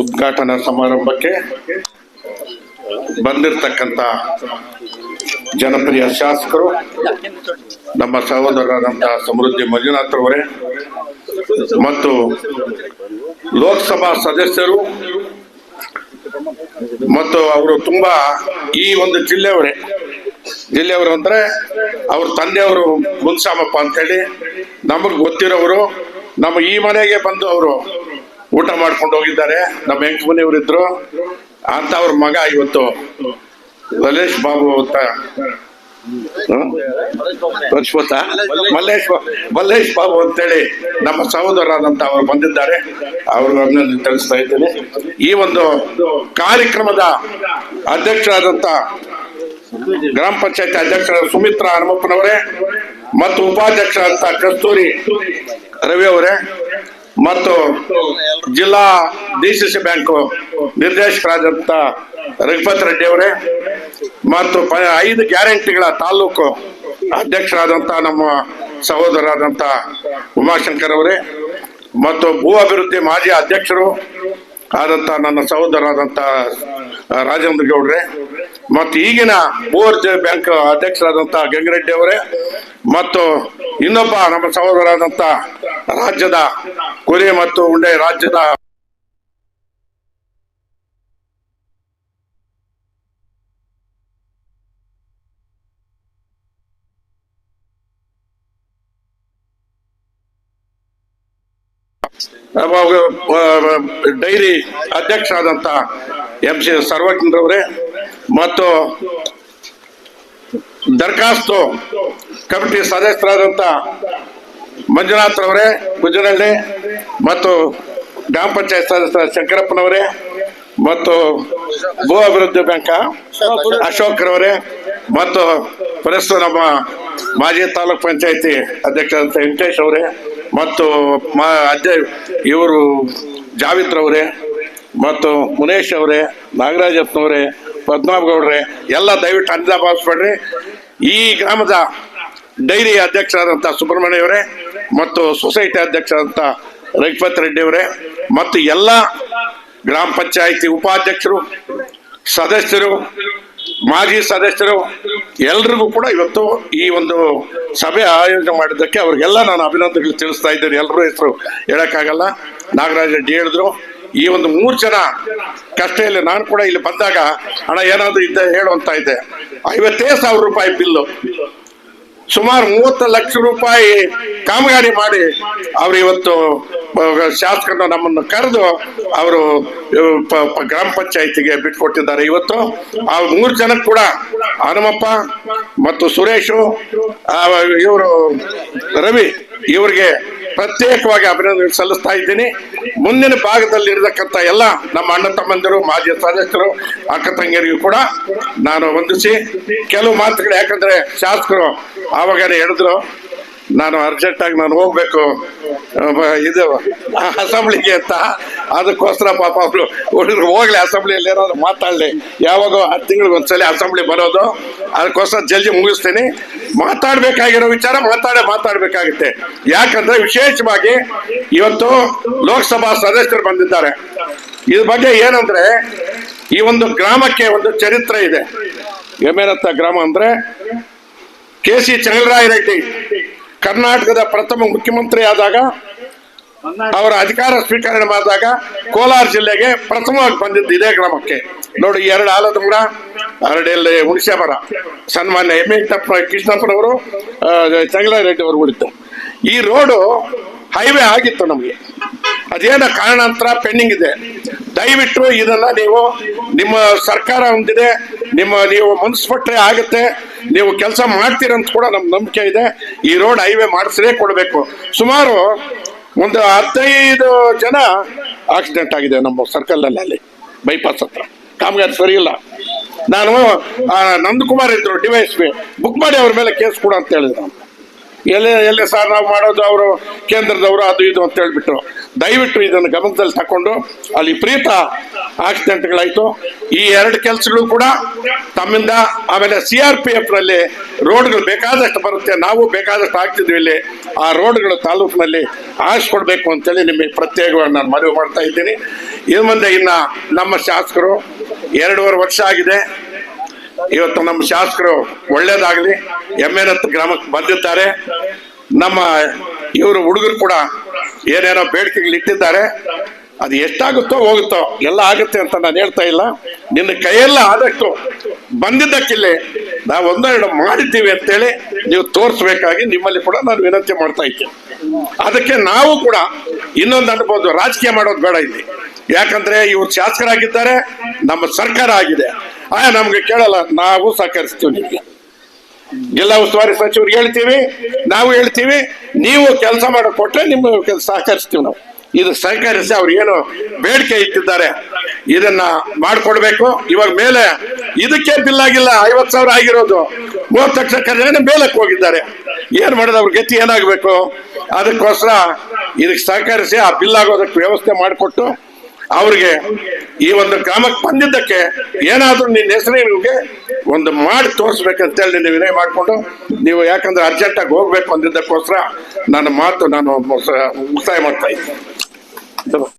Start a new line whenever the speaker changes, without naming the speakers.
ಉದ್ಘಾಟನಾ ಸಮಾರಂಭಕ್ಕೆ ಬಂದಿರತಕ್ಕಂತ ಜನಪ್ರಿಯ ಶಾಸಕರು, ನಮ್ಮ ಸಹೋದರರಾದಂತಹ ಸಮೃದ್ಧಿ ಮಂಜುನಾಥ್ ಅವರೇ ಮತ್ತು ಲೋಕಸಭಾ ಸದಸ್ಯರು, ಮತ್ತು ಅವರು ತುಂಬಾ ಈ ಒಂದು ಜಿಲ್ಲೆಯವರೇ. ಜಿಲ್ಲೆಯವರು ಅಂದ್ರೆ ಅವ್ರ ತಂದೆಯವರು ಮುನ್ಸಾಮಪ್ಪ ಅಂತೇಳಿ, ನಮಗ್ ಗೊತ್ತಿರೋರು, ನಮ್ಮ ಈ ಮನೆಗೆ ಬಂದು ಅವರು ಊಟ ಮಾಡ್ಕೊಂಡು ಹೋಗಿದ್ದಾರೆ. ನಮ್ಮ ಹೆಂಗ್ ಮನೆಯವರು ಇದ್ರು ಅಂತ ಅವ್ರ ಮಗ ಇವತ್ತು ಲಲೇಶ್ ಬಾಬು ಅಂತ? ಲಕ್ಷ್ಮತ ಮಲ್ಲೇಶ್ ಮಲ್ಲೇಶ್ ಬಾಬು ಅಂತೇಳಿ ನಮ್ಮ ಸಹೋದರರಾದಂತ ಅವರು ಬಂದಿದ್ದಾರೆ. ಅವ್ರಿಗೆ ಅಭಿನಂದನೆ ತಿಳಿಸ್ತಾ ಇದ್ದೇನೆ. ಈ ಒಂದು ಕಾರ್ಯಕ್ರಮದ ಅಧ್ಯಕ್ಷರಾದಂತ ಗ್ರಾಮ ಪಂಚಾಯತ್ ಅಧ್ಯಕ್ಷ ಸುಮಿತ್ರಾ ಹನುಮಪ್ಪನವರೇ ಮತ್ತು ಉಪಾಧ್ಯಕ್ಷರಾದಂತ ಕಸ್ತೂರಿ ರವಿ ಅವರೇ ಮತ್ತು ಜಿಲ್ಲಾ ಡಿಸಿಸಿ ಬ್ಯಾಂಕ್ ನಿರ್ದೇಶಕರಾದಂತ ರಘುಪತ್ ರೆಡ್ಡಿ ಅವರೇ ಮತ್ತು ಐದು ಗ್ಯಾರಂಟಿಗಳ ತಾಲೂಕು ಅಧ್ಯಕ್ಷರಾದಂತ ನಮ್ಮ ಸಹೋದರರಾದಂತ ಉಮಾಶಂಕರ್ ಅವರೇ ಮತ್ತು ಭೂ ಅಭಿವೃದ್ಧಿ ಮಾಜಿ ಅಧ್ಯಕ್ಷರು ಆದಂತ ನನ್ನ ಸಹೋದರರಾದಂತ ರಾಜೇಂದ್ರ ಗೌಡ್ರೆ ಮತ್ತು ಈಗಿನ ಭೂ ಅಭಿವೃದ್ಧಿ ಬ್ಯಾಂಕ್ ಅಧ್ಯಕ್ಷರಾದಂತ ಗಂಗರೆಡ್ಡಿ ಅವರೇ ಮತ್ತು ಇನ್ನೊಬ್ಬ ನಮ್ಮ ಸಹೋದರರಾದಂತ ರಾಜ್ಯದ ಕುರಿ ಮತ್ತು ಉಂಡೆ ರಾಜ್ಯದ ಡೈರಿ ಅಧ್ಯಕ್ಷ ಆದಂತ ಎಂ ಸಿ ಸರ್ವಜ್ಞರವರೇ ಮತ್ತು ದರ್ಖಾಸ್ತು ಕಮಿಟಿ ಸದಸ್ಯರಾದಂತ ಮಂಜುನಾಥ್ ಅವರೇ ಗುಜರಳ್ಳಿ ಮತ್ತು ಗ್ರಾಮ ಪಂಚಾಯತ್ ಸದಸ್ಯ ಶಂಕರಪ್ಪನವರೇ, ಮತ್ತು ಭೂ ಅಭಿವೃದ್ಧಿ ಬ್ಯಾಂಕ್ ಅಶೋಕ್ ರವರೇ, ಮತ್ತು ಪ್ರಸ್ತುತ ನಮ್ಮ ಮಾಜಿ ತಾಲೂಕ್ ಪಂಚಾಯತಿ ಅಧ್ಯಕ್ಷರಂತ ವೆಂಕಟೇಶ್ ಅವರೇ, ಮತ್ತು ಮಾ ಅಧ್ಯ ಇವರು ಜಾವಿದ್ ರವರೇ, ಮತ್ತು ಮುನೇಶ್ ಅವರೇ ನಾಗರಾಜಪ್ಪನವರೇ ಪದ್ಮನಾಭ ಗೌಡ್ರೆ, ಎಲ್ಲ ದಯವಿಟ್ಟು ಅಂದ ಭಾವಿಸ್ಬೇಡ್ರಿ ಈ ಗ್ರಾಮದ ಡೈರಿ ಅಧ್ಯಕ್ಷರಾದಂಥ ಸುಬ್ರಹ್ಮಣ್ಯ ಅವರೇ ಮತ್ತು ಸೊಸೈಟಿ ಅಧ್ಯಕ್ಷರಂತ ರಘುಪತ್ ರೆಡ್ಡಿ ಅವರೇ ಮತ್ತು ಎಲ್ಲ ಗ್ರಾಮ ಪಂಚಾಯಿತಿ ಉಪಾಧ್ಯಕ್ಷರು, ಸದಸ್ಯರು, ಮಾಜಿ ಸದಸ್ಯರು, ಎಲ್ರಿಗೂ ಕೂಡ ಇವತ್ತು ಈ ಒಂದು ಸಭೆ ಆಯೋಜನೆ ಮಾಡಿದ್ದಕ್ಕೆ ಅವ್ರಿಗೆಲ್ಲ ನಾನು ಅಭಿನಂದನೆಗಳು ತಿಳಿಸ್ತಾ ಇದ್ದೇನೆ. ಎಲ್ಲರೂ ಹೆಸರು ಹೇಳೋಕ್ಕಾಗಲ್ಲ. ನಾಗರಾಜ್ ರೆಡ್ಡಿ ಹೇಳಿದ್ರು. ಈ ಒಂದು ಮೂರು ಜನ ಕಷ್ಟ ಇಲ್ಲ ನಾನು ಕೂಡ ಇಲ್ಲಿ ಬಂದಾಗ ಹಣ ಏನಾದರೂ ಇದ್ದ ಹೇಳುವಂತ ಇದ್ದೆ. ಐವತ್ತೇ ಸಾವಿರ ರೂಪಾಯಿ ಬಿಲ್ಲು. ಸುಮಾರು ಮೂವತ್ತು ಲಕ್ಷ ರೂಪಾಯಿ ಕಾಮಗಾರಿ ಮಾಡಿ ಅವರು ಇವತ್ತು ಶಾಸಕರನ್ನ ನಮ್ಮನ್ನು ಕರೆದು ಅವರು ಗ್ರಾಮ ಪಂಚಾಯತಿಗೆ ಬಿಟ್ಕೊಟ್ಟಿದ್ದಾರೆ ಇವತ್ತು ಆ ಮೂರು ಜನ ಕೂಡ ಹನುಮಪ್ಪ ಮತ್ತು ಸುರೇಶು ಇವರು ರವಿ, ಇವರಿಗೆ ಪ್ರತ್ಯೇಕವಾಗಿ ಅಭಿನಂದನೆ ಸಲ್ಲಿಸ್ತಾ ಇದ್ದೀನಿ. ಮುಂದಿನ ಭಾಗದಲ್ಲಿ ಇರತಕ್ಕಂಥ ಎಲ್ಲ ನಮ್ಮ ಅಣ್ಣ ತಮ್ಮಂದಿರು, ಮಾಜಿ ಸದಸ್ಯರು, ಅಕ್ಕ ತಂಗಿಯರಿಗೂ ಕೂಡ ನಾನು ವಂದಿಸಿ ಕೆಲವು ಮಾತುಗಳು. ಯಾಕಂದ್ರೆ ಶಾಸಕರು ಆವಾಗಲೇ ಹೇಳಿದ್ರು, ನಾನು ಅರ್ಜೆಂಟ್ ಆಗಿ ನಾನು ಹೋಗ್ಬೇಕು ಇದು, ಅಸೆಂಬ್ಲಿಗೆ ಅಂತ. ಅದಕ್ಕೋಸ್ಕರ ಪಾಪ ಅವರು ಹುಡುಗರು ಹೋಗ್ಲಿ, ಅಸೆಂಬ್ಲಿಯಲ್ಲಿ ಏನಾದ್ರು ಮಾತಾಡಲಿ. ಯಾವಾಗ ಹತ್ತು ತಿಂಗಳಿಗೆ ಒಂದ್ಸಲಿ ಅಸೆಂಬ್ಲಿ ಬರೋದು. ಅದಕ್ಕೋಸ್ಕರ ಜಲ್ದಿ ಮುಗಿಸ್ತೀನಿ. ಮಾತಾಡ್ಬೇಕಾಗಿರೋ ವಿಚಾರ ಮಾತಾಡೇ ಮಾತಾಡ್ಬೇಕಾಗುತ್ತೆ. ಯಾಕಂದ್ರೆ ವಿಶೇಷವಾಗಿ ಇವತ್ತು ಲೋಕಸಭಾ ಸದಸ್ಯರು ಬಂದಿದ್ದಾರೆ. ಇದ್ರ ಬಗ್ಗೆ ಏನಂದ್ರೆ, ಈ ಒಂದು ಗ್ರಾಮಕ್ಕೆ ಒಂದು ಚರಿತ್ರೆ ಇದೆ. ಎಮೇನತ್ತ ಗ್ರಾಮ ಅಂದ್ರೆ ಕೆ ಸಿ ಚಂದ್ರರಾಯ ರೆಡ್ಡಿ ಕರ್ನಾಟಕದ ಪ್ರಥಮ ಮುಖ್ಯಮಂತ್ರಿ ಆದಾಗ ಅವರ ಅಧಿಕಾರ ಸ್ವೀಕರಣೆ ಮಾಡಿದಾಗ ಕೋಲಾರ ಜಿಲ್ಲೆಗೆ ಪ್ರಥಮವಾಗಿ ಬಂದಿದ್ದು ಇದೇ ಗ್ರಾಮಕ್ಕೆ. ನೋಡಿ ಎರಡು ಆಲದ ಮರ ಎರಡೆಲ್ಲಿ ಹುಣಸೆ ಮರ ಸನ್ಮಾನ್ಯ ಎಂ ವೆಂಕಟಪ್ಪ ಕೃಷ್ಣಪ್ಪನವರು ಅವರು ಉಳಿತು. ಈ ರೋಡು ಹೈವೇ ಆಗಿತ್ತು ನಮಗೆ. ಅದೇನ ಕಾರಣಾಂತರ ಪೆಂಡಿಂಗ್ ಇದೆ. ದಯವಿಟ್ಟು ಇದನ್ನ ನೀವು ನಿಮ್ಮ ಸರ್ಕಾರ ಹೊಂದಿದೆ, ನಿಮ್ಮ ನೀವು ಮನಸ್ಪಟ್ಟರೆ ಆಗುತ್ತೆ, ನೀವು ಕೆಲಸ ಮಾಡ್ತೀರಂತ ಕೂಡ ನಮ್ಮ ನಂಬಿಕೆ ಇದೆ. ಈ ರೋಡ್ ಹೈವೇ ಮಾಡಿಸಲೇ ಕೊಡಬೇಕು. ಸುಮಾರು ಒಂದು ಹದಿನೈದು ಜನ ಆಕ್ಸಿಡೆಂಟ್ ಆಗಿದೆ ನಮ್ಮ ಸರ್ಕಲ್ನಲ್ಲಿ ಅಲ್ಲಿ ಬೈಪಾಸ್ ಹತ್ರ. ಕಾಮಗಾರಿ ಸರಿ ಇಲ್ಲ. ನಾನು ನಂದಕುಮಾರ್ ಇದ್ರು ಡಿವೈಸ್ ಬಿ ಬುಕ್ ಮಾಡಿ ಅವ್ರ ಮೇಲೆ ಕೇಸ್ ಕೊಡು ಅಂತ ಹೇಳಿದ್ರು. ಎಲ್ಲೇ ಎಲ್ಲ ಸರ್ ನಾವು ಮಾಡೋದು ಅವರು ಕೇಂದ್ರದವರು ಅದು ಇದು ಅಂತ ಹೇಳ್ಬಿಟ್ಟು ದಯವಿಟ್ಟು ಇದನ್ನು ಗಮನದಲ್ಲಿ ತಕೊಂಡು ಅಲ್ಲಿ ಪ್ರೀತ ಆಕ್ಸಿಡೆಂಟ್ಗಳಾಯ್ತು. ಈ ಎರಡು ಕೆಲಸಗಳು ಕೂಡ ತಮ್ಮಿಂದ ಆಮೇಲೆ ಸಿ ಆರ್ ಪಿ ಎಫ್ನಲ್ಲಿ ರೋಡ್ಗಳು ಬೇಕಾದಷ್ಟು ಬರುತ್ತೆ. ನಾವು ಬೇಕಾದಷ್ಟು ಆಗ್ತಿದ್ವಿ ಇಲ್ಲಿ. ಆ ರೋಡ್ಗಳು ತಾಲೂಕಿನಲ್ಲಿ ಹಾರಿಸ್ಕೊಡ್ಬೇಕು ಅಂತೇಳಿ ನಿಮಗೆ ಪ್ರತ್ಯೇಕವಾಗಿ ನಾನು ಮನವಿ ಮಾಡ್ತಾ ಇದ್ದೀನಿ. ಇನ್ನು ಮುಂದೆ ಇನ್ನ ನಮ್ಮ ಶಾಸಕರು ಎರಡೂವರೆ ವರ್ಷ ಆಗಿದೆ. ಇವತ್ತು ನಮ್ಮ ಶಾಸಕರು ಒಳ್ಳೇದಾಗಲಿ ಎಮ್ಮೆನತ್ತು ಗ್ರಾಮಕ್ಕೆ ಬಂದಿದ್ದಾರೆ. ನಮ್ಮ ಇವರು ಹುಡುಗರು ಕೂಡ ಏನೇನೋ ಬೇಡಿಕೆಗಳು ಇಟ್ಟಿದ್ದಾರೆ. ಅದು ಎಷ್ಟಾಗುತ್ತೋ ಹೋಗುತ್ತೋ ಎಲ್ಲ ಆಗುತ್ತೆ ಅಂತ ನಾನು ಹೇಳ್ತಾ ಇಲ್ಲ. ನಿನ್ನ ಕೈಯೆಲ್ಲ ಆದಷ್ಟು ಬಂದಿದ್ದಕ್ಕಿಲ್ಲಿ ನಾವು ಒಂದೆರಡು ಮಾಡಿದ್ದೀವಿ ಅಂತೇಳಿ ನೀವು ತೋರಿಸ್ಬೇಕಾಗಿ ನಿಮ್ಮಲ್ಲಿ ಕೂಡ ನಾನು ವಿನಂತಿ ಮಾಡ್ತಾ ಇದ್ದೆ ಅದಕ್ಕೆ ನಾವು ಕೂಡ ಇನ್ನೊಂದು ಅನ್ಬೋದು, ರಾಜಕೀಯ ಮಾಡೋದು ಬೇಡ ಇಲ್ಲಿ. ಯಾಕಂದ್ರೆ ಇವ್ರು ಶಾಸಕರಾಗಿದ್ದಾರೆ, ನಮ್ಮ ಸರ್ಕಾರ ಆಗಿದೆ. ಆ ನಮ್ಗೆ ಕೇಳಲ್ಲ, ನಾವು ಸಹಕರಿಸ್ತೀವಿ. ನಿಮಗೆ ಜಿಲ್ಲಾ ಉಸ್ತುವಾರಿ ಸಚಿವರು ಹೇಳ್ತೀವಿ, ನಾವು ಹೇಳ್ತೀವಿ, ನೀವು ಕೆಲಸ ಮಾಡಿಕೊಟ್ರೆ ನಿಮ್ಮ ಸಹಕರಿಸ್ತೀವಿ ನಾವು. ಇದು ಸಹಕರಿಸಿ ಅವ್ರು ಏನು ಬೇಡಿಕೆ ಇಟ್ಟಿದ್ದಾರೆ, ಇದನ್ನ ಮಾಡ್ಕೊಡ್ಬೇಕು. ಇವಾಗ ಮೇಲೆ ಇದಕ್ಕೆ ಬಿಲ್ ಆಗಿಲ್ಲ ಐವತ್ ಸಾವಿರ ಆಗಿರೋದು. ಮೂವತ್ತು ಲಕ್ಷ ಕರೆದ್ರೆ ಮೇಲಕ್ಕೆ ಹೋಗಿದ್ದಾರೆ. ಏನ್ ಮಾಡೋದು, ಅವ್ರ ಗತಿ ಏನಾಗಬೇಕು? ಅದಕ್ಕೋಸ್ಕರ ಇದಕ್ಕೆ ಸಹಕರಿಸಿ ಆ ಬಿಲ್ ಆಗೋದಕ್ಕೆ ವ್ಯವಸ್ಥೆ ಮಾಡಿಕೊಟ್ಟು ಅವ್ರಿಗೆ ಈ ಒಂದು ಗ್ರಾಮಕ್ಕೆ ಬಂದಿದ್ದಕ್ಕೆ ಏನಾದ್ರೂ ನಿನ್ನ ಹೆಸರಿಗೆ ಒಂದು ಮಾಡಿ ತೋರಿಸ್ಬೇಕಂತೇಳಿ ನೀವು ವಿನಯ ಮಾಡಿಕೊಂಡು ನೀವು ಯಾಕಂದ್ರೆ ಅರ್ಜೆಂಟಾಗಿ ಹೋಗ್ಬೇಕು ಅಂದಿದ್ದಕ್ಕೋಸ್ಕರ ನನ್ನ ಮಾತು ನಾನು ಮುಕ್ತಾಯ ಮಾಡ್ತಾ ಇದ್ದೀನಿ.